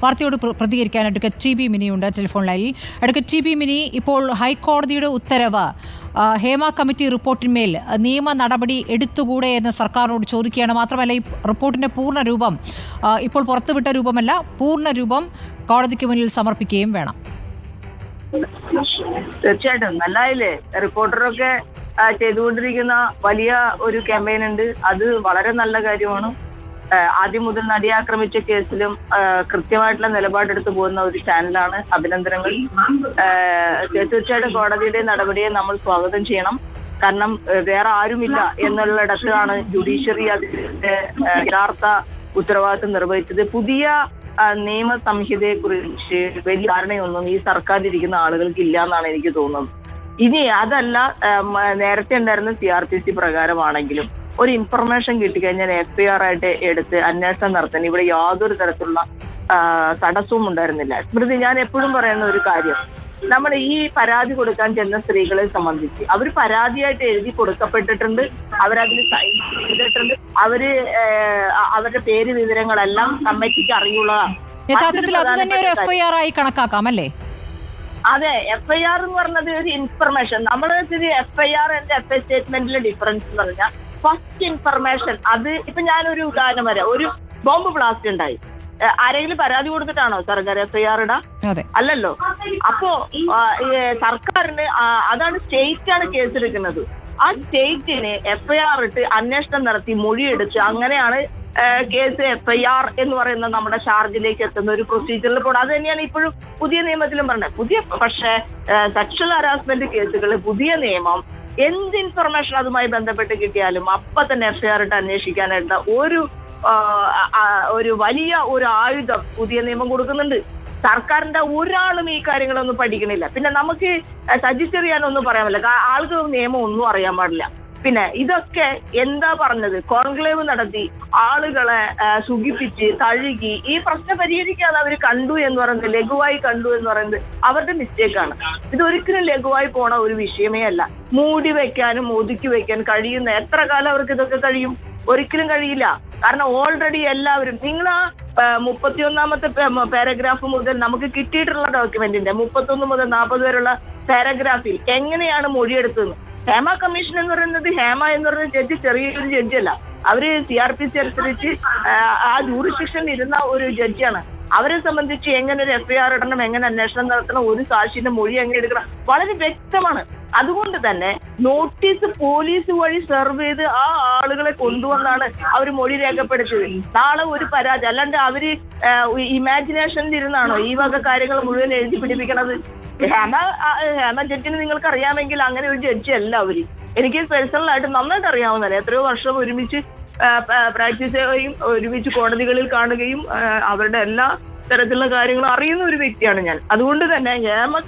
വാർത്തയോട് പ്ര- പ്രതികരിക്കാൻ advocate T B മിനിയുണ്ട് ടെലിഫോൺ ലൈനിൽ അഡ്വക്കേറ്റ് ടി ബി മിനി ഇപ്പോൾ ഹൈക്കോടതിയുടെ ഉത്തരവ് ഹേമ കമ്മിറ്റി റിപ്പോർട്ടിന്മേൽ നിയമ നടപടി എടുത്തുകൂടെ എന്ന് സർക്കാരിനോട് ചോദിക്കുകയാണ്. മാത്രമല്ല ഈ റിപ്പോർട്ടിന്റെ പൂർണ രൂപം ഇപ്പോൾ പുറത്തുവിട്ട രൂപമല്ല പൂർണ രൂപം കോടതിക്ക് മുന്നിൽ സമർപ്പിക്കുകയും വേണം. തീർച്ചയായിട്ടും. നല്ലായില്ലേ? റിപ്പോർട്ടറൊക്കെ ചെയ്തുകൊണ്ടിരിക്കുന്ന വലിയ ഒരു ക്യാമ്പയിൻ ഉണ്ട്. അത് വളരെ നല്ല കാര്യമാണ്. ആദ്യം മുതൽ നടിയെ ആക്രമിച്ച കേസിലും കൃത്യമായിട്ടുള്ള നിലപാടെടുത്ത് പോകുന്ന ഒരു ചാനലാണ് അഭിനന്ദനങ്ങൾ. തീർച്ചയായിട്ടും കോടതിയുടെ നടപടിയെ നമ്മൾ സ്വാഗതം ചെയ്യണം. കാരണം വേറെ ആരുമില്ല എന്നുള്ളിടത്താണ് ജുഡീഷ്യറി അതിന്റെ യഥാർത്ഥ ഉത്തരവാദിത്വം നിർവഹിച്ചത്. പുതിയ നിയമ സംഹിതയെ കുറിച്ച് വലിയ ധാരണയൊന്നും ഈ സർക്കാരിലിരിക്കുന്ന ആളുകൾക്ക് ഇല്ല എന്നാണ് എനിക്ക് തോന്നുന്നത്. ഇനി അതല്ല നേരത്തെ ഉണ്ടായിരുന്ന സി ആർ പി സി പ്രകാരമാണെങ്കിലും ഒരു ഇൻഫർമേഷൻ കിട്ടിക്കഴിഞ്ഞാൽ എഫ് ഐ ആർ ആയിട്ട് എടുത്ത് അന്വേഷണം നടത്താൻ ഇവിടെ യാതൊരു തരത്തിലുള്ള തടസ്സവും ഉണ്ടായിരുന്നില്ല. സ്മൃതി ഞാൻ എപ്പോഴും പറയുന്ന ഒരു കാര്യം. നമ്മൾ ഈ പരാതി കൊടുക്കാൻ ചെന്ന സ്ത്രീകളെ സംബന്ധിച്ച് അവർ പരാതിയായിട്ട് എഴുതി കൊടുക്കപ്പെട്ടിട്ടുണ്ട്. അവരതിൽ സൈൻ ചെയ്തിട്ടുണ്ട്. അവർ അവരുടെ പേര് വിവരങ്ങളെല്ലാം കമ്മിറ്റിക്ക് അറിയുള്ളതാണ് യഥാർത്ഥത്തിൽ അത് തന്നെ ഒരു മറ്റൊരു എഫ് ആയി കണക്കാക്കാം അല്ലേ? അതെ എഫ് ഐ ആർ എന്ന് പറഞ്ഞത് ഒരു ഇൻഫർമേഷൻ നമ്മൾ എഫ് ഐ ആർ എന്റെ എഫ് ഐ സ്റ്റേറ്റ്മെന്റിലെ ഡിഫറൻസ് എന്ന് പറഞ്ഞാൽ ഫസ്റ്റ് ഇൻഫർമേഷൻ അത് ഇപ്പൊ ഞാനൊരു ഉദാഹരണം വരാം ഒരു ബോംബ് ബ്ലാസ്റ്റ് ഉണ്ടായി. ആരെങ്കിലും പരാതി കൊടുത്തിട്ടാണോ സർക്കാർ എഫ് ഐ ആർ ഇടാം അല്ലല്ലോ. അപ്പോ സർക്കാരിന് അതാണ് സ്റ്റേറ്റ് ആണ് കേസെടുക്കുന്നത്. ആ സ്റ്റേറ്റിന് എഫ് ഐ ആർ ഇട്ട് അന്വേഷണം നടത്തി മൊഴിയെടുത്ത് അങ്ങനെയാണ് കേസ് എഫ് ഐ ആർ എന്ന് പറയുന്ന നമ്മുടെ ചാർജിലേക്ക് എത്തുന്ന ഒരു പ്രൊസീജിയറിൽ പോകണം അത് തന്നെയാണ് ഇപ്പോഴും പുതിയ നിയമത്തിലും പറഞ്ഞത്. പുതിയ പക്ഷേ സെക്ഷൽ ഹരാസ്മെന്റ് കേസുകൾ പുതിയ നിയമം എന്ത് ഇൻഫർമേഷൻ അതുമായി ബന്ധപ്പെട്ട് കിട്ടിയാലും അപ്പൊ തന്നെ എഫ് ഐ ആർ ഇട്ട് അന്വേഷിക്കാനായിട്ട് ഒരു ഒരു വലിയ ഒരു ആയുധം പുതിയ നിയമം കൊടുക്കുന്നുണ്ട്. സർക്കാരിന്റെ ഒരാളും ഈ കാര്യങ്ങളൊന്നും പഠിക്കണില്ല. പിന്നെ നമുക്ക് സജസ്റ്റ് ചെയ്യാനൊന്നും പറയാൻ പറ്റില്ല. ആൾക്ക് നിയമം ഒന്നും അറിയാൻ പാടില്ല. പിന്നെ ഇതൊക്കെ എന്താ പറഞ്ഞത്? കോൺക്ലേവ് നടത്തി ആളുകളെ സുഖിപ്പിച്ച് തഴുകി ഈ പ്രശ്നം പരിഹരിക്കാതെ അവർ കണ്ടു എന്ന് പറയുന്നത് ലഘുവായി കണ്ടു എന്ന് പറയുന്നത് അവരുടെ മിസ്റ്റേക്കാണ് ഇത് ഒരിക്കലും ലഘുവായി പോണ ഒരു വിഷയമേ അല്ല. മൂടി വെക്കാനും ഒതുക്കി വെക്കാൻ കഴിയുന്ന എത്ര കാലം അവർക്ക് ഇതൊക്കെ കഴിയും? ഒരിക്കലും കഴിയില്ല. കാരണം ഓൾറെഡി എല്ലാവരും നിങ്ങൾ മുപ്പത്തിയൊന്നാമത്തെ പാരഗ്രാഫ് മുതൽ നമുക്ക് കിട്ടിയിട്ടുള്ള ഡോക്യുമെന്റിന്റെ മുപ്പത്തൊന്ന് മുതൽ നാൽപ്പത് വരെയുള്ള പാരഗ്രാഫിൽ എങ്ങനെയാണ് മൊഴിയെടുത്തത്? ഹേമ കമ്മീഷൻ എന്ന് പറയുന്നത് ഹേമ എന്ന് പറയുന്ന ജഡ്ജി ചെറിയൊരു ജഡ്ജി അല്ല. അവർ സി ആർ പി സി അനുസരിച്ച് ആ ജൂറിസ്ഡിക്ഷനിൽ ഇരുന്ന ഒരു ജഡ്ജിയാണ് അവരെ സംബന്ധിച്ച് എങ്ങനെ ഒരു എഫ്ഐആർ ഇടണം എങ്ങനെ അന്വേഷണം നടത്തണം ഒരു സാക്ഷിന്റെ മൊഴി എങ്ങനെ എടുക്കണം വളരെ വ്യക്തമാണ്. അതുകൊണ്ട് തന്നെ നോട്ടീസ് പോലീസ് വഴി സെർവ് ചെയ്ത് ആ ആളുകളെ കൊണ്ടുവന്നാണ് അവർ മൊഴി രേഖപ്പെടുത്തിയത്. നാളെ ഒരു പരാതി അല്ലാണ്ട് അവർ ഇമാജിനേഷനിൽ ഇരുന്നാണോ ഈ വക കാര്യങ്ങൾ മുഴുവൻ എഴുതി പിടിപ്പിക്കണത്? ഹേമ ഹേമ ജഡ്ജിന് നിങ്ങൾക്ക് അറിയാമെങ്കിൽ അങ്ങനെ ഒരു ജഡ്ജി അല്ല അവർ. എനിക്ക് പേഴ്സണലായിട്ട് നന്നായിട്ട് അറിയാവുന്നതല്ലേ എത്രയോ വർഷം ഒരുമിച്ച് പ്രാക്ടീസ് ചെയ്യുകയും ഒരുമിച്ച് കോടതികളിൽ കാണുകയും അവരുടെ എല്ലാ തരത്തിലുള്ള കാര്യങ്ങളും അറിയുന്ന ഒരു വ്യക്തിയാണ് ഞാൻ. അതുകൊണ്ട് തന്നെ ഹേമ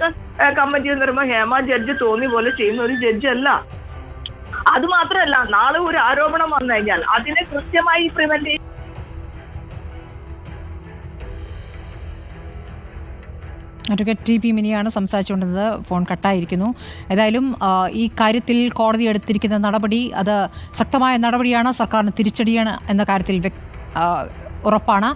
കമ്മിറ്റി എന്ന് പറയുമ്പോൾ ഹേമ ജഡ്ജ് തോന്നി പോലെ ചെയ്യുന്ന ഒരു ജഡ്ജ് അല്ല. അത് മാത്രമല്ല നാളെ ഒരു ആരോപണം വന്നു കഴിഞ്ഞാൽ അതിനെ കൃത്യമായി പ്രിവെന്റ് അഡ്വക്കേറ്റ് ടി പി മിനിയാണ് സംസാരിച്ചുകൊണ്ടിരുന്നത്. ഫോൺ കട്ടായിരിക്കുന്നു. ഏതായാലും ഈ കാര്യത്തിൽ കോടതി എടുത്തിരിക്കുന്ന നടപടി അത് ശക്തമായ നടപടിയാണ്. സർക്കാരിന് തിരിച്ചടിയാണ് എന്ന കാര്യത്തിൽ ഉറപ്പാണ്.